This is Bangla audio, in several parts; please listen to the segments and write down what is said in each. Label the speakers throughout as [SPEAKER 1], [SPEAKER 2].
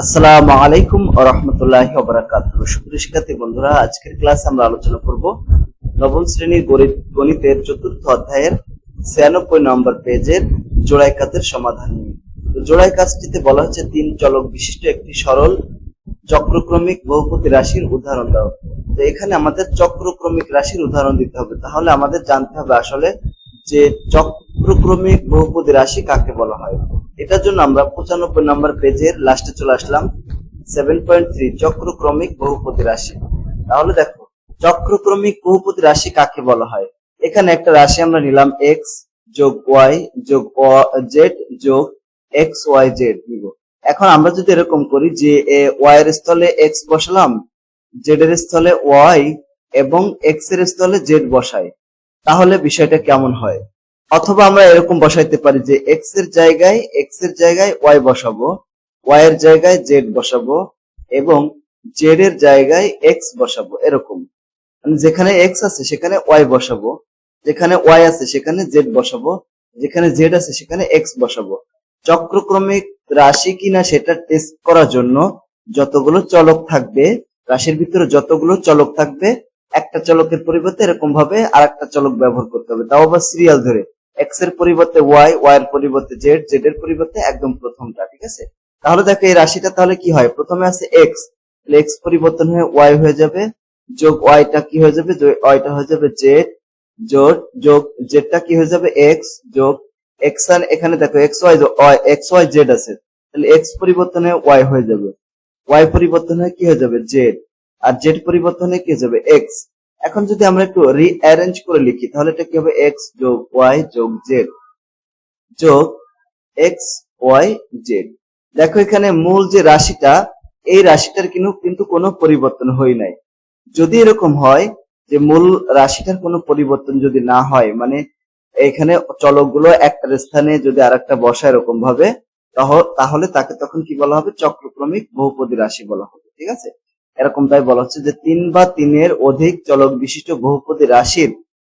[SPEAKER 1] আসসালামু আলাইকুম রহমতুল্লাহ ওবরাকাত সুপ্রিয় শিক্ষার্থী, বন্ধুরা, আজকের ক্লাসে আমরা আলোচনা করব নবম শ্রেণির গণিত গণিতের চতুর্থ অধ্যায়ের ছিয়ানব্বই নম্বর পেজের জোড়াই কাজের সমাধান নিয়ে। জোড়াই কাজটিতে বলা হচ্ছে, তিন চলক বিশিষ্ট একটি সরল চক্রক্রমিক বহুপতি রাশির উদাহরণ দাও। তো এখানে আমাদের চক্রক্রমিক রাশির উদাহরণ দিতে হবে। তাহলে আমাদের জানতে হবে আসলে যে চক্রক্রমিক বহুপতি রাশি কাকে বলা হয়। এটার জন্য আমরা পঁচানব্বই নম্বর পেজের লাস্টে চলে আসলাম। সেভেন পয়েন্ট থ্রি চক্রক্রমিক বহুপতি রাশি। তাহলে দেখো, চক্রক্রমিক বহুপতি রাশি কাকে বলা হয়? এখানে একটা রাশি আমরা নিলাম এক্স যোগ ওয়াই যোগ জেড যোগ এক্স ওয়াই জেড নিব। এখন আমরা যদি এরকম করি যে ওয়াই এর স্থলে এক্স বসালাম জেড এর স্থলে ওয়াই এবং এক্সের স্থলে জেড বসাই, তাহলে বিষয়টা কেমন হয়? অথবা আমরা এরকম বসাইতে পারি যে এক্সের জায়গায় এক্সের জায়গায় ওয়াই বসাবো ওয়াই এর জায়গায় জেড বসাবো এবং জেড এর জায়গায় এক্স বসাবো, এরকম। মানে যেখানে এক্স আছে সেখানে ওয়াই বসাবো, যেখানে ওয়াই আছে সেখানে জেড বসাবো, যেখানে জেড আছে সেখানে এক্স বসাবো। চক্রক্রমিক রাশি কিনা সেটা টেস্ট করার জন্য যতগুলো চলক থাকবে, রাশির ভিতরে যতগুলো চলক থাকবে, একটা চলকের পরিবর্তে এরকম ভাবে আর একটা চলক ব্যবহার করতে হবে। তাও আবার সিরিয়াল ধরে। এক্সের পরিবর্তে ওয়াই ওয়াই এর পরিবর্তে জেড জেড এর পরিবর্তে একদম প্রথমটা, ঠিক আছে? তাহলে দেখো এই রাশিটা তাহলে কি হয়? প্রথমে আছে এক্স তাহলে এক্স পরিবর্তন হয়ে ওয়াই হয়ে যাবে। যোগ ওয়াইটা কি হয়ে যাবে? ওয়াইটা হয়ে যাবে জেড যোগ যোগ জেডটা কি হয়ে যাবে? এক্স যোগ এক্স আর এখানে দেখো X Y X Y Z আছে। তাহলে এক্স পরিবর্তনে ওয়াই হয়ে যাবে। ওয়াই পরিবর্তন হয়ে কি হয়ে যাবে? জেড আর জেড পরিবর্তনে কি হয়ে যাবে? এক্স এখন যদি আমরা একটু রিঅ্যারেঞ্জ করে লিখি, তাহলে এটা কি হবে? এক্স যোগ ওয়াই যোগ জেড যোগ এক্স ওয়াই জেড দেখো এখানে মূল যে রাশিটা, এই রাশিটার কিন্তু কোনো পরিবর্তন হয় নাই। যদি এরকম হয় যে মূল রাশিটার কোনো পরিবর্তন যদি না হয় মানে এখানে চলকগুলো একটা স্থানে যদি আরেকটা বসা এরকম ভাবে তাহলে তাকে তখন কি বলা হবে? চক্রক্রমিক বহুপদী রাশি বলা হবে, ঠিক আছে? এরকম তাই বলা হচ্ছে যে তিন বা তিনের অধিক চলক বিশিষ্ট বহুপদী রাশির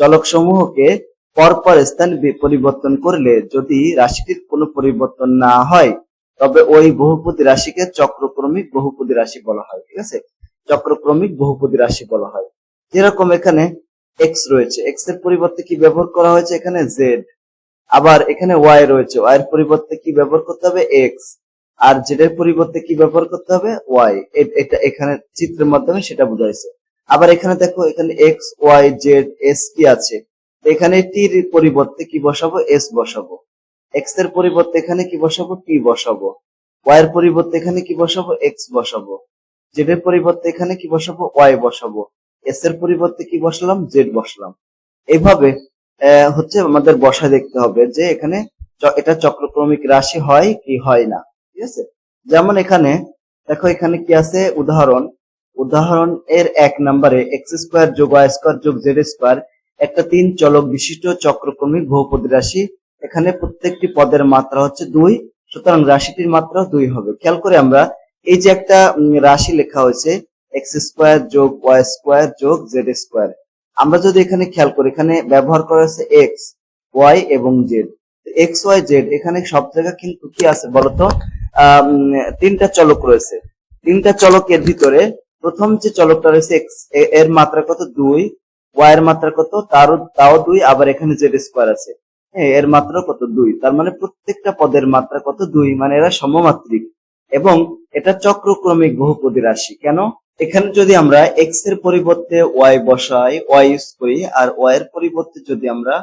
[SPEAKER 1] চলক সমূহকে পরপর স্থান পরিবর্তন করলে যদি রাশিটির কোনো পরিবর্তন না হয়, তবে ওই বহুপতি রাশিকে চক্রক্রমিক বহুপতি রাশি বলা হয়, ঠিক আছে? চক্রক্রমিক বহুপতি রাশি বলা হয়। যেরকম এখানে এক্স রয়েছে এক্সের পরিবর্তে কি ব্যবহার করা হয়েছে এখানে জেড আবার এখানে ওয়াই রয়েছে ওয়াই এর পরিবর্তে কি ব্যবহার করতে হবে? এক্স আর জেড এর পরিবর্তে কি ব্যবহার করতে হবে? ওয়াই এটা এখানে চিত্রের মাধ্যমে সেটা বোঝাইছে আবার এখানে দেখো, এখানে এক্স ওয়াই জেড এস কি আছে? এখানে টির পরিবর্তে কি বসাবো? এস বসাবো। এক্সের পরিবর্তে এখানে কি বসাবো? টি বসাবো। ওয়াই এর পরিবর্তে এখানে কি বসাবো? এক্স বসাবো। জেড এর পরিবর্তে এখানে কি বসাবো? ওয়াই বসাবো। এস এর পরিবর্তে কি বসালাম? জেড বসালাম। এইভাবে হচ্ছে আমাদের বসায় দেখতে হবে যে এখানে এটা চক্রক্রমিক রাশি হয় কি হয় না। ঠিক আছে? যেমন এখানে, দেখো এখানে কি আছে? উদাহরণ। উদাহরণ এর এক নম্বরে এক্স স্কোয়ার যোগ ওয়াই স্কোয়ার যোগ জেড স্কোয়ার একটা তিন চলক বিশিষ্ট চক্রক্রমিক বহুপদী রাশি। এখানে প্রত্যেকটি পদের মাত্রা হচ্ছে দুই, সুতরাং রাশিটির মাত্রা দুই হবে। খেয়াল করে আমরা, এই যে একটা রাশি লেখা হয়েছে এক্স স্কোয়ার যোগ ওয়াই স্কোয়ার যোগ জেড স্কোয়ার আমরা যদি এখানে খেয়াল করি, এখানে ব্যবহার করা হয়েছে এক্স ওয়াই এবং জেড এক্স ওয়াই জেড এখানে সব জায়গা কিন্তু কি আছে বলতো? তিনটা চলক রয়েছে। তিনটা চলকের ভিতরে প্রথম যে চলকটা রয়েছে এর মাত্রা কত? দুই। ওয়াই এর মাত্রা কত? তারও, তাও দুই, আবার এখানে জেড স্কোয়ার আছে। হ্যাঁ এর মাত্রা কত? দুই। তার মানে প্রত্যেকটা পদের মাত্রা কত? দুই মানে এরা সমমাত্রিক। এবং এটা চক্রক্রমিক বহুপদী রাশি। কেন? এখানে যদি আমরা এক্সের পরিবর্তে ওয়াই বসাই, ওয়াই ইউজ করি, আর ওয়াই এর পরিবর্তে যদি আমরা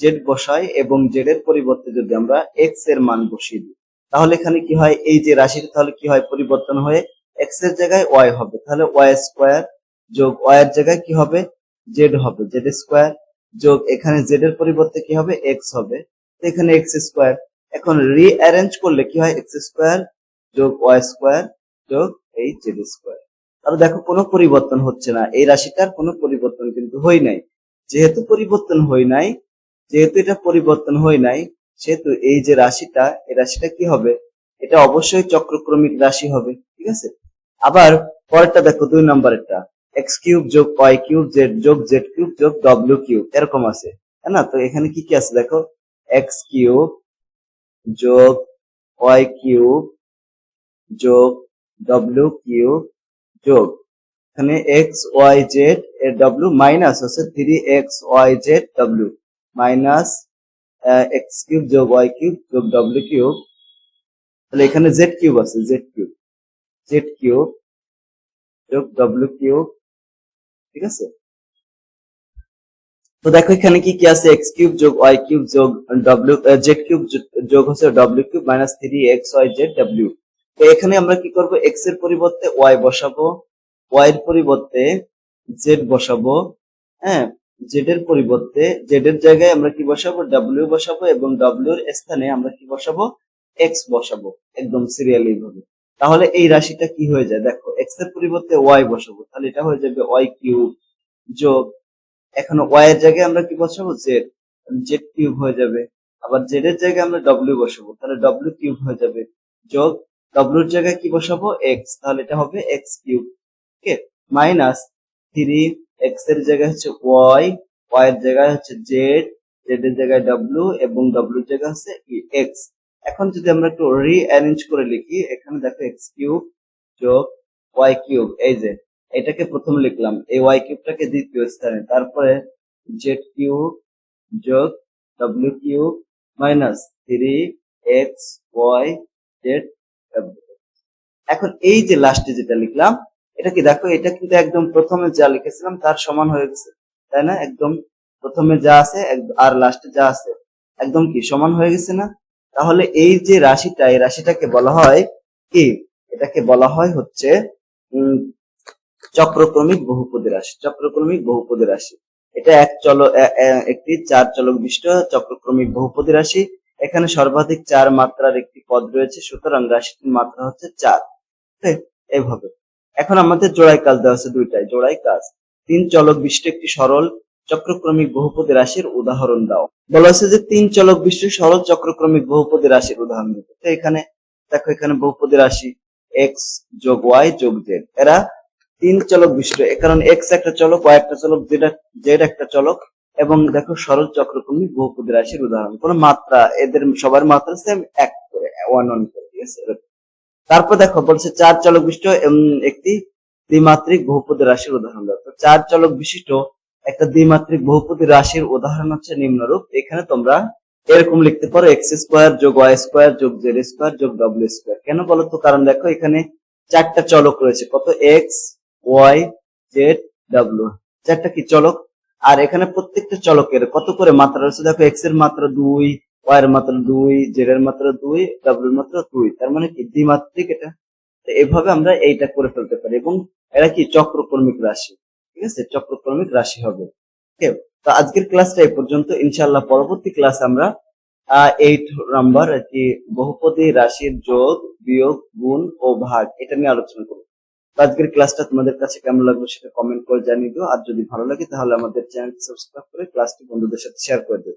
[SPEAKER 1] জেড বসাই এবং জেড এর পরিবর্তে যদি আমরা এক্সের মান বসিয়ে দিই তাহলে এখানে কি হয়? এই যে রাশিটা, তাহলে কি হয়? পরিবর্তন হয়ে এক্সের জায়গায় ওয়াই হবে। তাহলে ওয়াই স্কোয়ার যোগ ওয়াই এর জায়গায় কি হবে? জেড হবে। জেড স্কোয়ার যোগ এখানে জেড এর পরিবর্তে কি হবে? এক্স হবে। এখানে এক্স স্কোয়ার এখন রিঅ্যারেঞ্জ করলে কি হয়? এক্স স্কোয়ার যোগ ওয়াই স্কোয়ার যোগ এই জেড স্কোয়ার তাহলে দেখো, কোনো পরিবর্তন হচ্ছে না। এই রাশিটার কোনো পরিবর্তন কিন্তু হয় নাই। যেহেতু পরিবর্তন হয় নাই, যেহেতু এটা পরিবর্তন হয় নাই সেহেতু এই যে রাশিটা, এই রাশিটা কি হবে? এটা অবশ্যই চক্রক্রমিক রাশি হবে, ঠিক আছে? আবার পরেরটা দেখো, দুই নম্বরেরটা। এক্স কিউব যোগ ওয়াই কিউব জেড যোগ জেড কিউব যোগ ডব্লিউ কিউব, এরকম আছে, তাই না? তো এখানে কি কি আছে দেখো? এক্স কিউব যোগ ওয়াই কিউব যোগ ডব্লিউ কিউব যোগ। এখানে এক্স ওয়াই জেড এর ডব্লিউ মাইনাস হচ্ছে three X Y Z W minus X cube যোগ ওয়াই কিউব যোগ ডব্লিউ কিউব তাহলে এখানে জেড কিউব আছে জেড কিউব জেড কিউব যোগ ডব্লিউ কিউব ঠিক আছে? তো দেখো এখানে কি কি আছে? এক্স কিউব যোগ ওয়াই কিউব যোগ ডব্লিউ জেড কিউব যোগ হচ্ছে W cube minus three X Y Z W তো এখানে আমরা কি করব? এক্সের পরিবর্তে ওয়াই বসাবো ওয়াই এর পরিবর্তে জেড বসাবো হ্যাঁ? জেড এর পরিবর্তে জেড এর জায়গায় আমরা কি বসাবো? ডাব্লিউ বসাবো এবং ডাব্লিউ এর স্থানে আমরা কি বসাবো? এক্স বসাবো, একদম সিরিয়ালি ভাবে। তাহলে এই রাশিটা কি হয়ে যায়? দেখো এক্সের পরিবর্তে ওয়াই বসাবো, তাহলে এটা হয়ে যাবে ওয়াই কিউব যোগ, এখন ওয়াই এর জায়গায় আমরা কি বসাবো? জেড জেড কিউব হয়ে যাবে। আবার জেড এর জায়গায় আমরা ডব্লিউ বসাবো, তাহলে ডব্লিউ কিউব হয়ে যাবে। যোগ ডব্লিউ এর জায়গায় কি বসাবো? এক্স তাহলে এটা হবে X cube okay minus three এক্সের জায়গায় হচ্ছে ওয়াই ওয়াই এর জায়গায় হচ্ছে জেড জেড এর জায়গায় ডব্লিউ এবং ডব্লিউ এর জায়গায় হচ্ছে এক্স এখন যদি আমরা একটু রিঅ্যারেঞ্জ করে লিখি, এখানে দেখো এক্স কিউব যোগ ওয়াই কিউব এই যে, এটাকে প্রথম লিখলাম। এই ওয়াই কিউবটাকে দ্বিতীয় স্থানে, তারপরে জেড কিউব যোগ W cube minus three X Y Z এখন এই যে লাস্টে যেটা লিখলাম এটা কি, দেখো, এটা কিন্তু একদম প্রথমে যা লিখেছিলাম তার সমান হয়ে গেছে, তাই না? একদম প্রথমে যা আছে আর লাস্টে যা আছে, একদম কি, সমান হয়ে গেছে না? তাহলে এই যে রাশিটা, এই রাশিটাকে বলা হয় কি? এটাকে বলা হয় হচ্ছে চক্রক্রমিক বহুপদী রাশি, চক্রক্রমিক বহুপদী রাশি। এটা এক চল একটি চার চলক বিশিষ্ট চক্রক্রমিক বহুপদী রাশি। এখানে সর্বাধিক চার মাত্রার একটি পদ রয়েছে, সুতরাং রাশিটির মাত্রা হচ্ছে চার। ঠিক? এইভাবে। এখন আমাদের জোড়াই কাজ দেওয়া আছে দুইটাই জোড়াই কাজ। তিন চলক বিশিষ্ট একটি সরল চক্রক্রমিক বহুপদী রাশির উদাহরণ দাও। বলা হয়েছে যে তিন চলক বিশিষ্ট সরল চক্রক্রমিক বহুপদী রাশির উদাহরণ তো এখানে, দেখো এখানে বহুপদী রাশি এক্স যোগ ওয়াই যোগ জেড এরা তিন চলক বিশিষ্ট কারণ এক্স একটা চলক ওয়াই একটা চলক জেড একটা চলক, এবং দেখো সরল চক্রক্রমিক বহুপদী রাশির উদাহরণ। কোন মাত্রা, এদের সবার মাত্রা সেম এক করে ওয়ান ওয়ান করে, ঠিক আছে? তারপর দেখো, বলছে চার চলক বিশিষ্ট একটি দ্বিমাত্রিক বহুপদী রাশির উদাহরণ দাও। তো চার চলক বিশিষ্ট একটা দ্বিমাত্রিক বহুপদী রাশির উদাহরণ হচ্ছে নিম্নরূপ। এখানে তোমরা এরকম লিখতে পারো এক্স স্কোয়ার যোগ ওয়াই স্কোয়ার যোগ জেড স্কোয়ার যোগ ডব্লিউ স্কোয়ার কেন বলো তো? কারণ দেখো, এখানে চারটা চলক রয়েছে। কত? এক্স ওয়াই জেড ডাব্লিউ চারটা কি? চলক। আর এখানে প্রত্যেকটা চলকের কত করে মাত্রা রয়েছে? দেখো এক্সের মাত্রা দুই ওয়াই এর মাত্রা দুই জেড এর মাত্রা দুই ডাব্লিউ এর মাত্রা দুই। তার মানে কি? দ্বিমাত্রিক এটা। তো এভাবে আমরা এইটা করে ফেলতে পারি। এবং এরা কি? চক্রক্রমিক রাশি। ঠিক আছে? চক্রক্রমিক রাশি হবে। ওকে? তো আজকের ক্লাসটা এই পর্যন্ত। ইনশাআল্লাহ পরবর্তী ক্লাস আমরা এইট নাম্বার আর কি বহুপদী রাশির যোগ, বিয়োগ, গুণ ও ভাগ এটা নিয়ে আলোচনা করব। আজকের ক্লাসটা তোমাদের কাছে কেমন লাগল সেটা কমেন্ট করে জানিয়ে দিও। আর যদি ভালো লাগে তাহলে আমাদের চ্যানেল সাবস্ক্রাইব করে ক্লাসটি বন্ধুদের সাথে শেয়ার করে দিও।